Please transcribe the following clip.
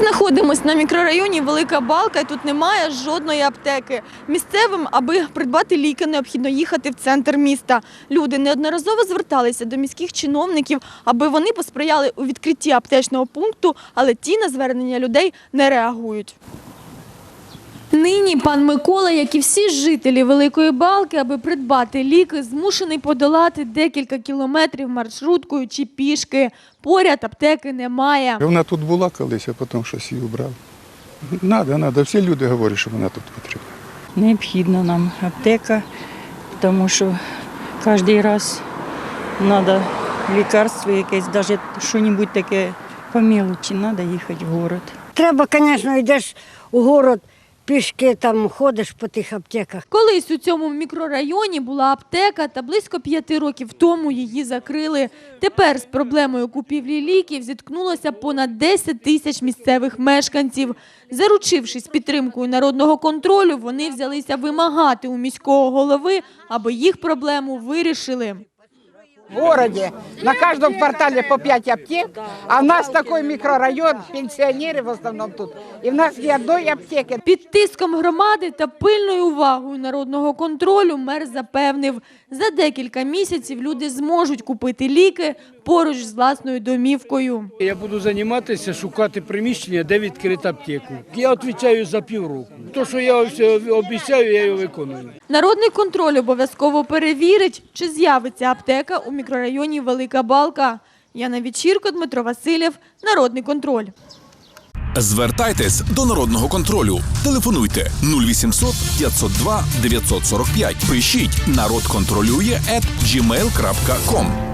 знаходимось на мікрорайоні Велика Балка, і тут немає жодної аптеки. Місцевим, аби придбати ліки, необхідно їхати в центр міста. Люди неодноразово зверталися до міських чиновників, аби вони посприяли у відкритті аптечного пункту, але ті на звернення людей не реагують. Нині пан Микола, як і всі жителі Великої Балки, аби придбати ліки, змушений подолати декілька кілометрів маршруткою чи пішки. Поряд аптеки немає. Вона тут була колись, а потім щось її убрав. Надо, надо. Всі люди говорять, що вона тут потрібна. Необхідна нам аптека, тому що кожен раз треба лікарство якесь, навіть щось таке по мелочі, треба їхати в город. Треба, звісно, йдеш у город, пішки там ходиш по тих аптеках. Колись у цьому мікрорайоні була аптека, та близько п'яти років тому її закрили. Тепер з проблемою купівлі ліків зіткнулося понад 10 тисяч місцевих мешканців. Заручившись підтримкою народного контролю, вони взялися вимагати у міського голови, аби їх проблему вирішили. В городе. На каждом квартале по 5 аптек, а у нас такой микрорайон, пенсионеры в основном тут. И у нас ни одной аптеки. Під тиском громади та пильною увагою народного контролю мер запевнив, за декілька місяців люди зможуть купити ліки поруч з власною домівкою. Я буду займатися, шукати приміщення, де відкрити аптеку. Я відповідаю за півроку. То, що я обіцяю, я його виконую. Народний контроль обов'язково перевірить, чи з'явиться аптека у мікрорайоні Велика Балка. Яна Вічірко, Дмитро Васильєв, Народний контроль. Звертайтесь до народного контролю. Телефонуйте 0800 502 945. Пишіть народ контролює gmail.com.